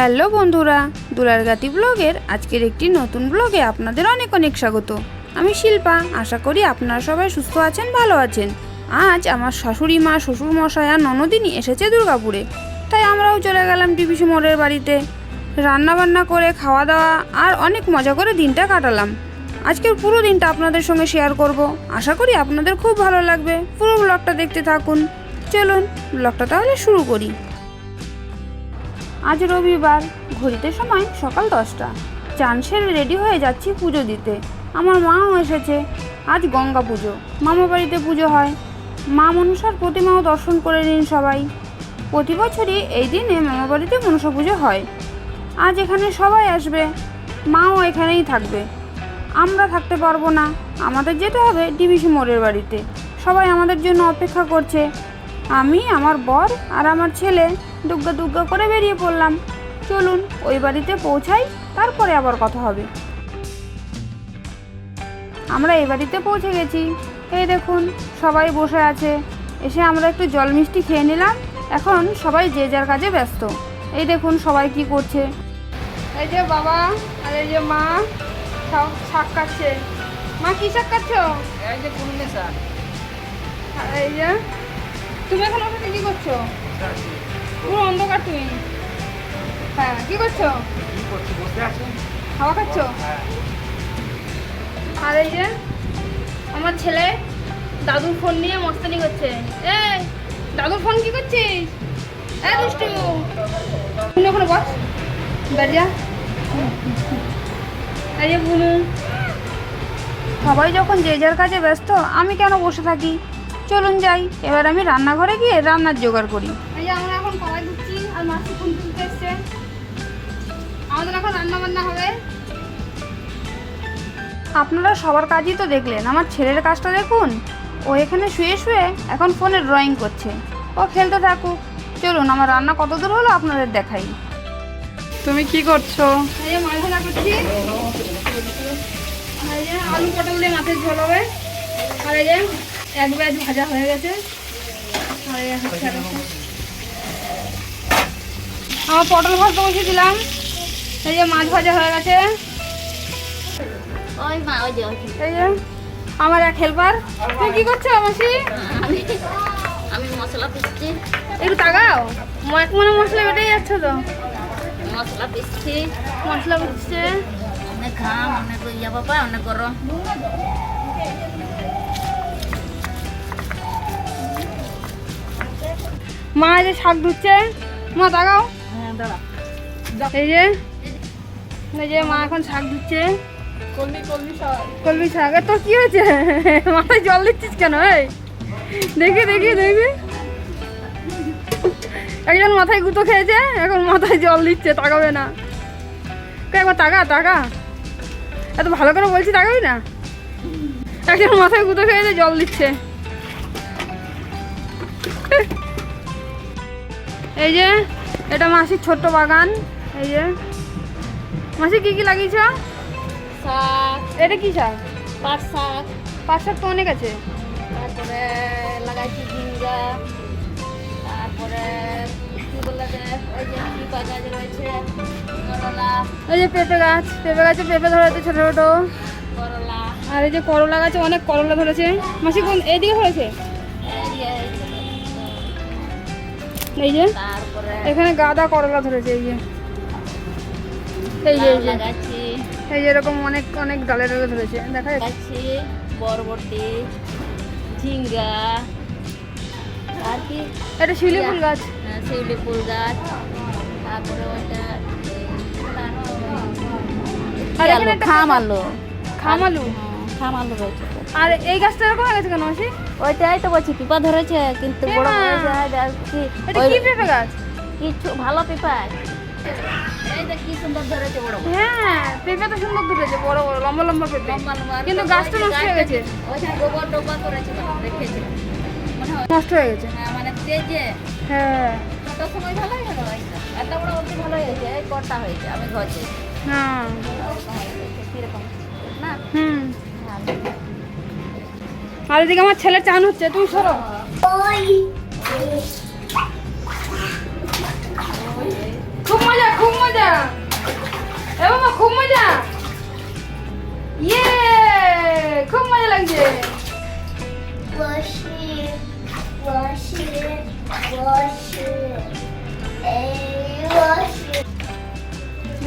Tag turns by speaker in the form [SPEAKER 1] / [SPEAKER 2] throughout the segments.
[SPEAKER 1] Hello বন্ধুরা দুলার গাতি ব্লগের আজকের একটি নতুন ব্লগে আপনাদের অনেক অনেক স্বাগত। আমি শিল্পা, আশা করি আপনারা সবাই সুস্থ আছেন, ভালো আছেন। আজ আমার শাশুড়ি মা শ্বশুর মশাই আর ননদিনী এসেছে দুর্গাপুরে। তাই আমরাও চলে গেলাম টিপিসি মোড়ের বাড়িতে। রান্না বান্না করে খাওয়া দাওয়া আর অনেক মজা করে দিনটা কাটালাম। আজকের পুরো দিনটা আপনাদের সঙ্গে শেয়ার করব। আশা করি আপনাদের খুব ভালো লাগবে। পুরো ব্লগটা দেখতে থাকুন। চলুন, ব্লগটা তাহলে শুরু করি। আজ রবিবার, ঘড়িতে সময় সকাল দশটা। চান সেরে রেডি হয়ে যাচ্ছি পুজো দিতে। আমার মাও এসেছে। আজ গঙ্গা পুজো। মামা বাড়িতে পুজো হয়। মা মনসার প্রতিমাও দর্শন করে নিন সবাই। প্রতি বছরই এই দিনে মামা বাড়িতে মনসা পুজো হয়। আজ এখানে সবাই আসবে। মাও এখানেই থাকবে। আমরা থাকতে পারব না। আমাদের যেতে হবে ডিবিসি মোড়ের বাড়িতে। সবাই আমাদের জন্য অপেক্ষা করছে। আমি, আমার বর আর আমার ছেলে। দুগ্গা দুগ্গা করে বেরিয়ে পড়লাম। চলুন ওই বাড়িতে পৌঁছাই তারপরে আবার কথা হবে। আমরা এই বাড়িতে পৌঁছে গেছি। এই দেখুন সবাই বসে আছে। এসে আমরা একটু জল মিষ্টি খেয়ে নিলাম। এখন সবাই যে যার কাজে ব্যস্ত। এই দেখুন সবাই কি করছে। এই যে বাবা আর এই যে মা সব শাক কাটছে। মা কি শাক কাটছো?
[SPEAKER 2] এই যে শাক।
[SPEAKER 1] আর এই যে তুমি এখন ওখানে কি করছ? পুরো অন্ধকার তুমি। হ্যাঁ কি করছ? হাওয়া খাচ্ছো?
[SPEAKER 2] হ্যাঁ।
[SPEAKER 1] আর এই যে আমার ছেলে দাদুর ফোন নিয়ে মস্তানি করছে। এই দাদুর ফোন কি করছিস? এই দুষ্টু। শুনে ওখানে বস। বেরিয়া এই যে বুনু। সবাই যখন যে যার কাজে ব্যস্ত আমি কেন বসে থাকি? চলুন যাই। এবার আমি রান্নাঘরে গিয়ে রান্নার জোগাড় করি। কড়াই দিচ্ছি আর মাছটি ফোন তুলতে এসছে আমাদের এখন রান্না বান্না হবে। আপনারা সবার কাজই তো দেখলেন আমার ছেলের কাজটা দেখুন। ও এখানে শুয়ে শুয়ে এখন ফোনে ড্রয়িং করছে। ও খেলতে থাকুক। চলুন আমার রান্না কত দূর হলো আপনাদের দেখাই।
[SPEAKER 2] তুমি কি করছ?
[SPEAKER 1] মাছ ভাজা করছি। আলু পটল দিয়ে মাছের ঝোল হবে। আর এই যে এক ব্যাচ ভাজা হয়ে গেছে। আর আমার পটল ভাজতে বসিয়ে দিলাম এই যে মাছ ভাজা হয়ে গেছে।
[SPEAKER 3] ওই মা ওই যে
[SPEAKER 1] এই যে আমার এক হেল্পার তুমি কি করছ মাসি?
[SPEAKER 3] আমি আমি মশলা পিসছি।
[SPEAKER 1] একটু তাকাও। এক মনে মশলা বেটেই যাচ্ছে তো।
[SPEAKER 3] মশলা পিসছি।
[SPEAKER 1] মশলা বুঝছে
[SPEAKER 3] অনেক ঘাম অনেক ইয়া বাবা অনেক গরম।
[SPEAKER 1] মা যে শাক ধুচ্ছে। মা তাকাও। এই যে এই যে মা এখন শাক ধুচ্ছে
[SPEAKER 2] কলমি শাক।
[SPEAKER 1] তোর কি হয়েছে? মাথায় জল দিচ্ছিস কেন? এই দেখি দেখি দেখি। একজন মাথায় গুঁতো খেয়েছে এখন মাথায় জল দিচ্ছে তাকাবে না। একবার তাকা তাকা। এত ভালো করে বলছি তাকাবি না? একজন মাথায় গুঁতো খেয়েছে জল দিচ্ছে। এই যে এটা মাসির ছোট্ট বাগান এই যে। মাসি কি কি লাগিয়েছ?
[SPEAKER 3] শাক।
[SPEAKER 1] এটা কি শাক?
[SPEAKER 3] পাট শাক।
[SPEAKER 1] পাঁচ শাক তো অনেক আছে।
[SPEAKER 3] তারপরে লাগাইছি ঝিঙ্গা। তারপরে কি বলে যে ওই যে পিপা গাছ রয়েছে করলা।
[SPEAKER 1] এই যে পেঁপে গাছ পেঁপে গাছে পেঁপে ধরেছে ছোট ছোট।
[SPEAKER 3] করলা।
[SPEAKER 1] আর এই যে করলা গাছে অনেক করলা ধরেছে। মাসি কোন এইদিকে ধরেছে?
[SPEAKER 3] এই যে
[SPEAKER 1] এখানে গাদা করলা ধরেছে এই যে। এই যে এই যে। এই যে এরকম অনেক অনেক ডালে ডালে ধরেছে দেখা যাচ্ছে।
[SPEAKER 3] বরবটি ঝিঙ্গা আর কি?
[SPEAKER 1] এটা শিউলি ফুল গাছ।
[SPEAKER 3] হ্যাঁ, শিউলি ফুল গাছ। তারপরে ওইটা
[SPEAKER 1] আর এখানে
[SPEAKER 3] খাম আলু।
[SPEAKER 1] খাম আলু।
[SPEAKER 3] আলু রয়েছে
[SPEAKER 1] আর এই গাছটা এরকম হয়ে গেছে কেন মাসি?
[SPEAKER 3] ওইটাই তো বলছি পিপা ধরেছে কিন্তু বড়! হয়েছে আর কি
[SPEAKER 1] এটা কি পেঁপে গাছ?
[SPEAKER 3] কিছু ভালো পিপা। কি সুন্দর ধরেছে বড়
[SPEAKER 1] হ্যাঁ পেঁপে তো সুন্দর ধরেছে বড় বড় লম্বা লম্বা পেঁপে। কিন্তু গাছটা নষ্ট হয়ে গেছে।
[SPEAKER 3] ওইখানে গোবর টোবর করেছে মনে
[SPEAKER 1] নষ্ট হয়ে গেছে।
[SPEAKER 3] হ্যাঁ, মানে তেজে
[SPEAKER 1] হ্যাঁ।
[SPEAKER 3] ছোট সময় ভালোই হলো এত বড় অবধি হয়েছে এই কটা হয়েছে আমি ঘরে
[SPEAKER 1] হ্যাঁ।
[SPEAKER 3] কীরকম না?
[SPEAKER 1] হুম। আর এদিকে আমার ছেলে চান হচ্ছে তুমি সরো। খুব মজা খুব মজা। এ বাবা খুব মজা। ইয়ে খুব মজা লাগছে।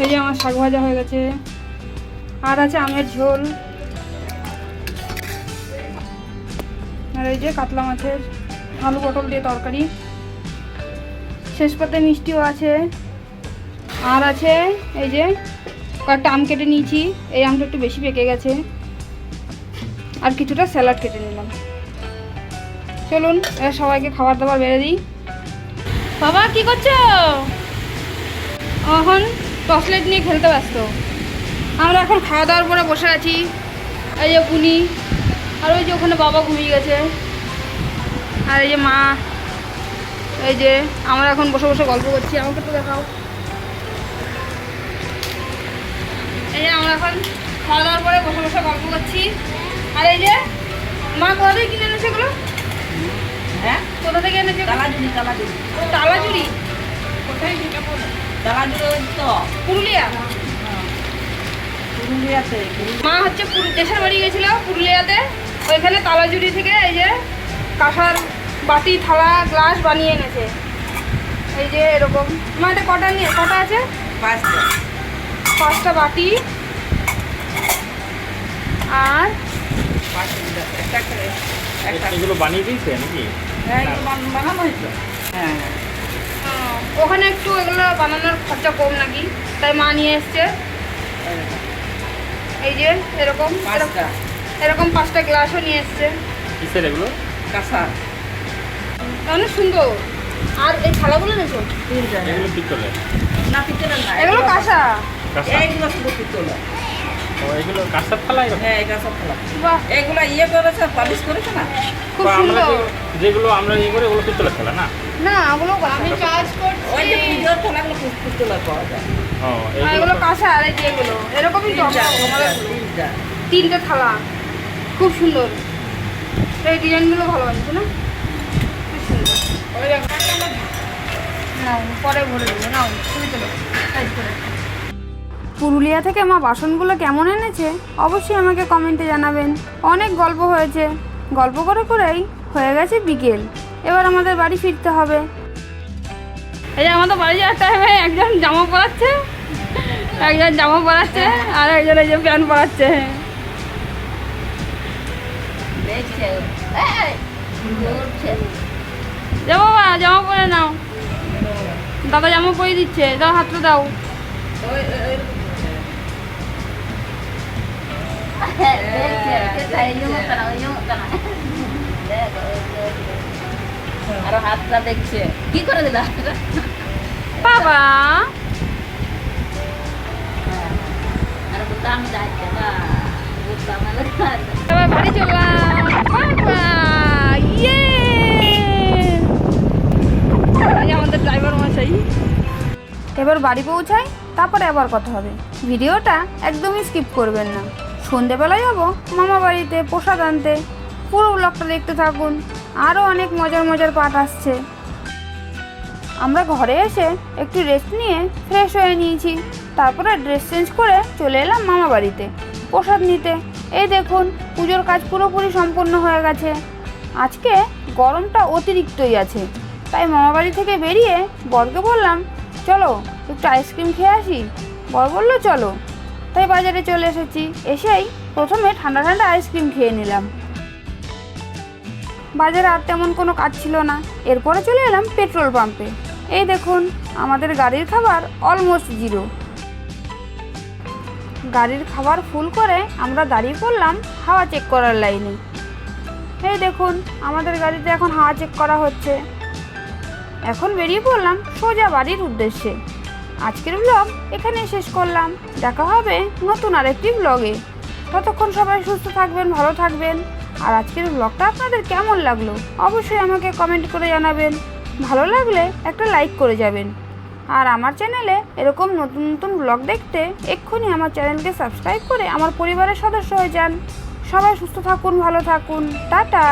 [SPEAKER 1] এই যে আমার শাক ভাজা হয়ে গেছে। আর আছে আমের ঝোল। আর এই যে কাতলা মাছের আলু পটল দিয়ে তরকারি। শেষ পাতে মিষ্টিও আছে। আর আছে এই যে কয়েকটা আম কেটে নিয়েছি। এই আমটা একটু বেশি পেকে গেছে। আর কিছুটা স্যালাড কেটে নিলাম। চলুন, এবার সবাইকে খাবার দাবার বেড়ে দিই। বাবা, কি করছ? এখন টসলেট নিয়ে খেলতে ব্যস্ত। আমরা এখন খাওয়া দাওয়ার পরে বসে আছি। এই যে পুনি আর ওই যে ওখানে বাবা ঘুমিয়ে গেছে। আর এই যে মা এই যে আমরা এখন বসে বসে গল্প করছি আমাকে তো দেখাও। এই যে আমরা এখন খাওয়া দাওয়ার পরে বসে বসে গল্প করছি। আর এই যে মা কোথা থেকে কিনে এনেছে এগুলো?
[SPEAKER 3] হ্যাঁ?
[SPEAKER 1] কোথা থেকে এনেছে তালাজুরি
[SPEAKER 3] তো।
[SPEAKER 1] পুরুলিয়া?
[SPEAKER 3] পুরুলিয়াতে
[SPEAKER 1] মা হচ্ছে দেশের বাড়ি গেছিল পুরুলিয়াতে। ওইখানে তালাজুরি থেকে এই যে কাঁসার বাটি থালা গ্লাস বানিয়ে এনেছে। এই যে এরকম। এটা কটা নিয়ে কটা আছে?
[SPEAKER 3] পাঁচটা।
[SPEAKER 1] পাঁচটা বাটি। আর
[SPEAKER 4] এগুলো বানিয়ে দিয়েছে নাকি?
[SPEAKER 3] হ্যাঁ বানানো হয়েছে। হ্যাঁ।
[SPEAKER 1] ওখানে একটু এগুলো বানানোর খরচা কম নাকি? তাই মা নিয়ে এসছে। এই যে এরকম।
[SPEAKER 3] পাঁচটা।
[SPEAKER 1] এরকম পাঁচটা গ্লাসও নিয়ে এসছে।
[SPEAKER 4] কিসের এগুলো?
[SPEAKER 3] কাঁসা
[SPEAKER 1] অনেক সুন্দর। আর এই থালাগুলো নেছো
[SPEAKER 3] তিনটা
[SPEAKER 4] এগুলো পিতলের।
[SPEAKER 3] না পিতলের না
[SPEAKER 1] এগুলো কাঁসা
[SPEAKER 4] কাঁসা
[SPEAKER 3] এইগুলো শুধু পিতলের।
[SPEAKER 4] এগুলো কাঁসার থালা
[SPEAKER 3] হ্যাঁ এই এগুলো ইয়ে করেছে পালিশ করেছে না?
[SPEAKER 1] খুব সুন্দর।
[SPEAKER 4] যেগুলো আমরা ইয়ে করি ওগুলো পিতলের থালা না?
[SPEAKER 1] না ওগুলো আমি
[SPEAKER 3] ওই যে পিতলের পাওয়া যায়।
[SPEAKER 4] ও
[SPEAKER 1] এগুলো
[SPEAKER 4] এগুলো
[SPEAKER 1] কাঁসা আর এই যে এরকমই
[SPEAKER 3] তিনটে
[SPEAKER 1] থালা। খুব সুন্দর। এই ডিজাইনগুলো ভালো লাগছে না? খুব সুন্দর। নাও পরে ভরে দেবো। নাও ছবি তোলো সাইজ করে পুরুলিয়া থেকে মা বাসনগুলো কেমন এনেছে? অবশ্যই আমাকে কমেন্টে জানাবেন। অনেক গল্প হয়েছে। গল্প করে করেই হয়ে গেছে বিকেল। এবার আমাদের বাড়ি ফিরতে হবে। এই যে আমাদের বাড়ি যাওয়ার টাইমে একজন জামা পরাচ্ছে একজন জামা পরাচ্ছে আর একজন এই যে প্যান্ট পরাচ্ছে।
[SPEAKER 3] দেখছে এই, উঠছে।
[SPEAKER 1] যা বাবা জামা পরে নাও দাদা জামা পরে দিচ্ছে দাও হাতটা দাও
[SPEAKER 3] ওই, ওই, ওই, দেখছে, কোথায় ইয়ুমুক কানা, ইয়ুমুক কানা। দেখ, ওই যে, ওই যে। আরও হাতটা দেখছে কি করে দিলা
[SPEAKER 1] বাবা
[SPEAKER 3] আর বুতাম যাচ্ছে
[SPEAKER 1] এবার বাড়ি চললাম আমাদের ড্রাইভার মশাই এবার বাড়ি পৌঁছাই, তারপরে আবার কথা হবে। ভিডিওটা একদমই স্কিপ করবেন না। সন্ধেবেলায় যাব মামা বাড়িতে, প্রসাদ আনতে, পুরো ব্লগটা দেখতে থাকুন। আরও অনেক মজার মজার পাঠ আসছে। আমরা ঘরে এসে একটু রেস্ট নিয়ে ফ্রেশ হয়ে নিয়েছি। তারপরে ড্রেস চেঞ্জ করে চলে এলাম মামা বাড়িতে। প্রসাদ নিতে। এই দেখুন, পুজোর কাজ পুরোপুরি সম্পন্ন হয়ে গেছে। আজকে গরমটা অতিরিক্তই আছে। তাই মামা বাড়ি থেকে বেরিয়ে বরকে বললাম, চলো, একটু আইসক্রিম খেয়ে আসি? বর বলল, চলো। তাই বাজারে চলে এসেছি। এসেই প্রথমে ঠান্ডা ঠান্ডা আইসক্রিম খেয়ে নিলাম। বাজারে আর তেমন কোনো কাজ ছিল না। এরপরে চলে এলাম পেট্রোল পাম্পে। এই দেখুন, আমাদের গাড়ির খাবার অলমোস্ট জিরো। গাড়ির খাবার ফুল করে আমরা দাঁড়িয়ে পড়লাম, হাওয়া চেক করার লাইনে। এই দেখুন, আমাদের গাড়িতে এখন হাওয়া চেক করা হচ্ছে। এখন বেরিয়ে পড়লাম সোজা বাড়ির উদ্দেশ্যে। আজকের ব্লগ এখানেই শেষ করলাম। দেখা হবে নতুন আরেকটি ব্লগে ততক্ষণ সবাই সুস্থ থাকবেন, ভালো থাকবেন। আর আজকের ব্লগটা আপনাদের কেমন লাগল? অবশ্যই আমাকে কমেন্ট করে জানাবেন। ভালো লাগলে একটা লাইক করে যাবেন। আর আমার চ্যানেলে এরকম নতুন নতুন ব্লগ দেখতে এক্ষুনি আমার চ্যানেলকে সাবস্ক্রাইব করে আমার পরিবারের সদস্য হয়ে যান। সবাই সুস্থ থাকুন, ভালো থাকুন। টাটা!